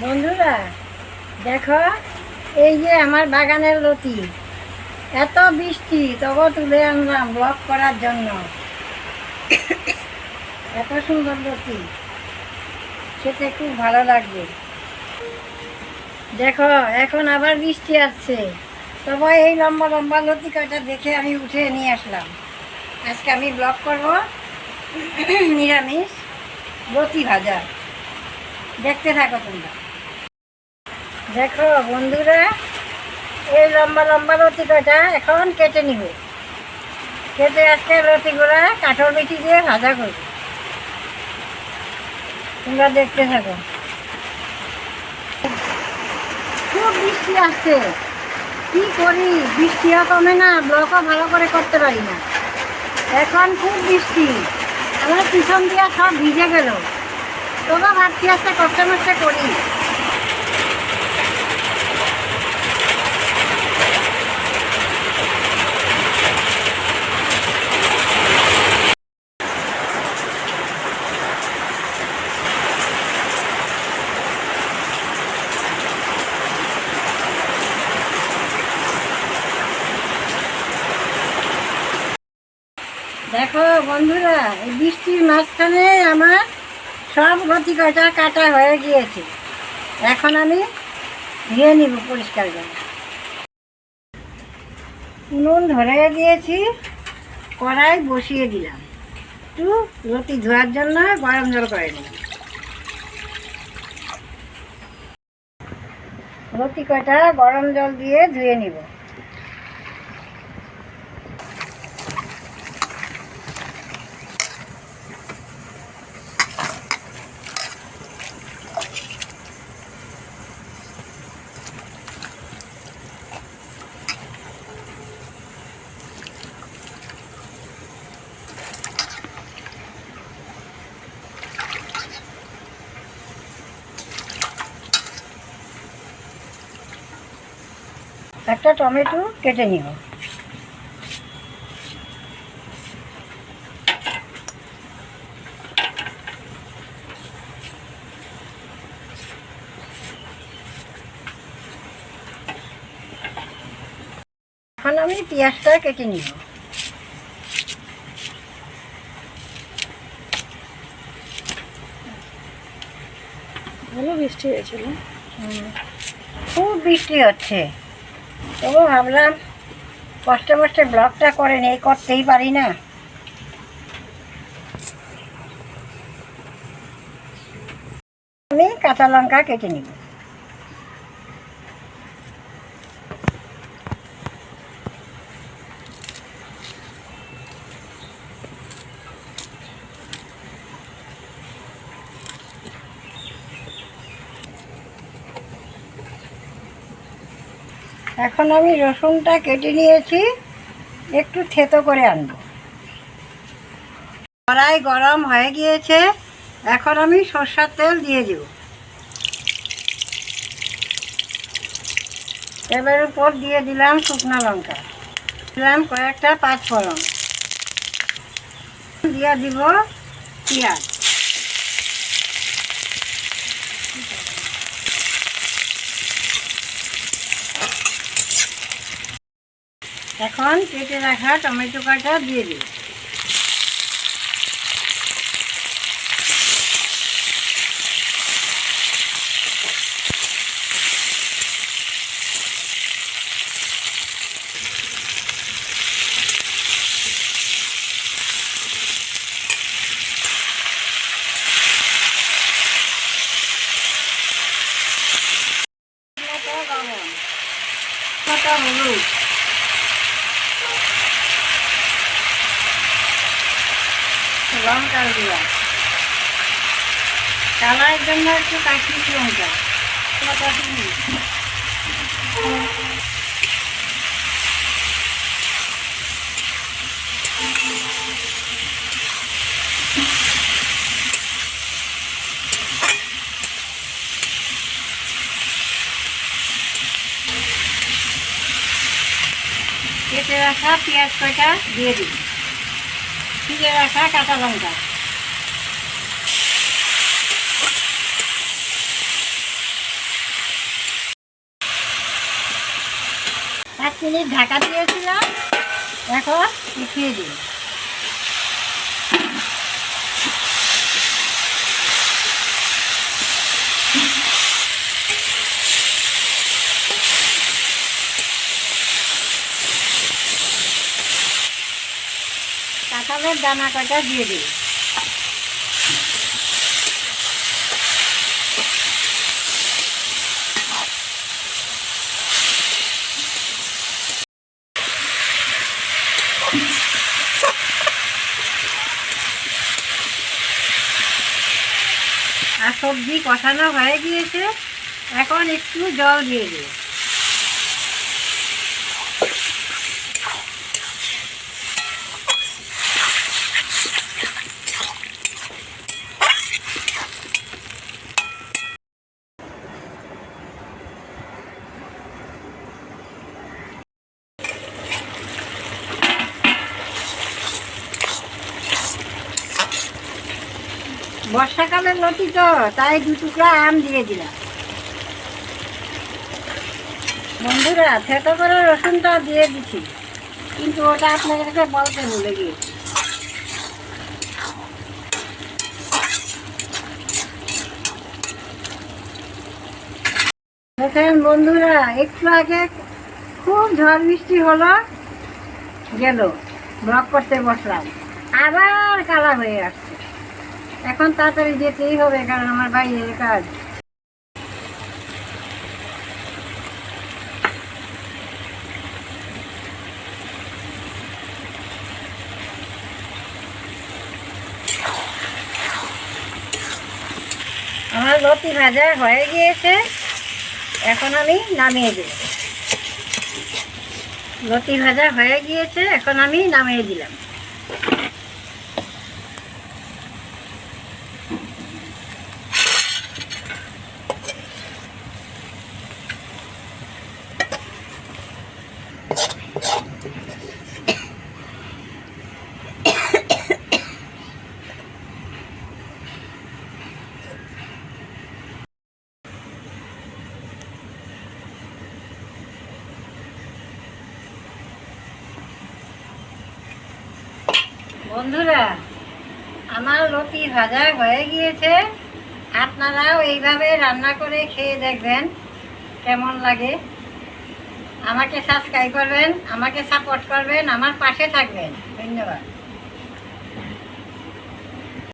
বন্ধুরা, দেখো, এই যে আমার বাগানের লতি। এত বৃষ্টি, তবু তুলে আনলাম ব্লক করার জন্য। এত সুন্দর লতি। খেতে খুব ভালো লাগবে। দেখো, এখন আবার বৃষ্টি আসছে। তবে এই লম্বা লম্বা লতি কয়টা দেখে আমি উঠে নিয়ে আসলাম। আজকে আমি ব্লক করব নিরামিষ লতি ভাজা। দেখতে থাকো তোমরা। দেখো বন্ধুরা, এই লম্বা লম্বা লতি কটা এখন কেটে নিব। কেটে আজকে লতিগুলা কাঠর বিচি দিয়ে ভাজা করব। তোমরা দেখতে থাকো। খুব বৃষ্টি আসছে। কি করি? বৃষ্টিও কমে না, ব্লকও ভালো করে করতে পারি না। এখন খুব বৃষ্টি আমার পিছন দিয়া সব ভিজে গেল। তবু ভাবছি আজকে কষ্ট করি। দেখো বন্ধুরা, এই বৃষ্টির মাঝখানে আমার সব গতি কটা কাটা হয়ে গিয়েছে। এখন আমি ধুয়ে নিব পরিষ্কার করে। উনুন ধরে দিয়েছি, কড়াই বসিয়ে দিলাম। একটু রুটি ধোয়ার জন্য গরম জল করে নিলাম। রুটি কটা গরম জল দিয়ে ধুয়ে নিব। একটা টমেটো কেটে নিব। এখন আমি পেঁয়াজটা কেটে নিব। ভালো বৃষ্টি হয়েছিল। খুব বৃষ্টি হচ্ছে। তবু ভাবলাম কষ্টে মষ্টে ব্লগটা করেন এই করতেই পারি না। আমি কাঁচা লঙ্কা কেটে নিব। এখন আমি রসুনটা কেটে নিয়েছি, একটু থেতো করে আনব। কড়াই গরম হয়ে গিয়েছে, এখন আমি সর্ষার তেল দিয়ে দেব। তেলের উপর দিয়ে দিলাম শুকনো লঙ্কা। দিলাম কয়েকটা পাঁচ ফোড়ন দিয়ে দিব পেঁয়াজ। এখন কেটে রাখা টমেটো কাটা দিয়ে দিই। হলুদ। লঙ্কা দিয়া কালারের জন্য একটু কাশ্মীর লঙ্কা কেটে রাখা পেঁয়াজ কটা দিয়ে দিই। ছিঁড়ে রাখা কাঁচা লঙ্কা। এক মিনিট ঢাকা দিয়েছিলাম এখন উঠিয়ে দিই। কাঁঠালের দানা কটা দিয়ে দিই। আর সবজি কষানো হয়ে গিয়েছে, এখন একটু জল দিয়ে দিই। বর্ষাকালের লতি তো, তাই দু টুকরা আম দিয়ে দিলাম। বন্ধুরা, থেতো করে রসুনটা দিয়ে দিছি। কিন্তু ওটা আপনাদেরকে বলতে ভুলে গিয়েছি। দেখেন বন্ধুরা, একটু আগে খুব ঝড় বৃষ্টি হলো, গেল। ব্লক করতে বসলাম। আবার কালা হয়ে আসছে। এখন তাড়াতাড়ি যেতেই হবে, কারণ আমার বাইরের কাজ। আমার লতি ভাজা হয়ে গিয়েছে, এখন আমি নামিয়ে দিই লতি ভাজা হয়ে গিয়েছে, এখন আমি নামিয়ে দিলাম। বন্ধুরা, আমার লতি ভাজা হয়ে গিয়েছে। আপনারাও এইভাবে রান্না করে খেয়ে দেখবেন কেমন লাগে। আমাকে সাবস্ক্রাইব করবেন, আমাকে সাপোর্ট করবেন, আমার পাশে থাকবেন। ধন্যবাদ।